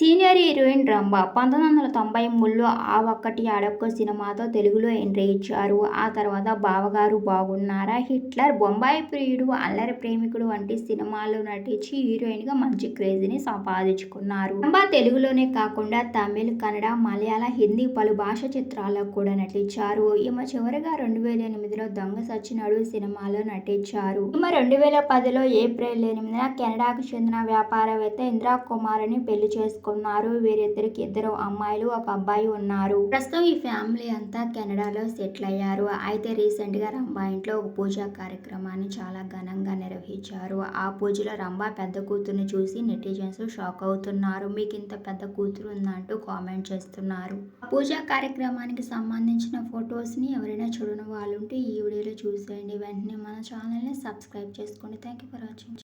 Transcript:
Senior heroine Rambha పంతొమ్మిది వందల తొంభై మూడులో ఆ ఒక్కటి అడక్కో సినిమాతో తెలుగులో ఎంట్రీ ఇచ్చారు. ఆ తర్వాత బావగారు బాగున్నారా? హిట్లర్ బొంబాయి ప్రియుడు అల్లరి ప్రేమికుడు వంటి సినిమాల్లో నటించి హీరోయిన్గా మంచి క్రేజ్ని సంపాదించుకున్నారు. రంభ తెలుగులోనే కాకుండా తమిళ్ కన్నడ మలయాళ హిందీ పలు భాష చిత్రాల్లో కూడా నటించారు. ఈమె చివరిగా రెండు వేల ఎనిమిదిలో దొంగ సచ్చినాడు సినిమాలో నటించారు. ఈమె రెండు వేల పదిలో ఏప్రిల్ ఎనిమిదిన కెనడాకు చెందిన వ్యాపారవేత్త ఇందిరా కుమార్ని పెళ్ళి చేసుకున్నారు. వీరిద్దరికి ఇద్దరు అమ్మాయిలు ఒక అబ్బాయి ఉన్నారు. ప్రస్తుతం ఈ ఫ్యామిలీ అంతా కెనడాలో సెటిల్ అయ్యారు. అయితే రీసెంట్గా రంభా ఇంట్లో ఒక పూజా కార్యక్రమాన్ని చాలా ఘనంగా నిర్వహించారు. ఆ పూజలో రంభా పెద్ద కూతురుని చూసి నెటిజన్స్ షాక్ అవుతున్నారు. మీకు ఇంత పెద్ద కూతురు ఉందంటూ కామెంట్ చేస్తున్నారు. పూజా కార్యక్రమానికి సంబంధించిన ఫొటోస్ని ఎవరైనా చూడని వాళ్ళు ఉంటే ఈ వీడియోలో చూసేయండి. వెంటనే మన ఛానల్ని సబ్స్క్రైబ్ చేసుకోండి థ్యాంక్ యూ ఫర్ వాచింగ్.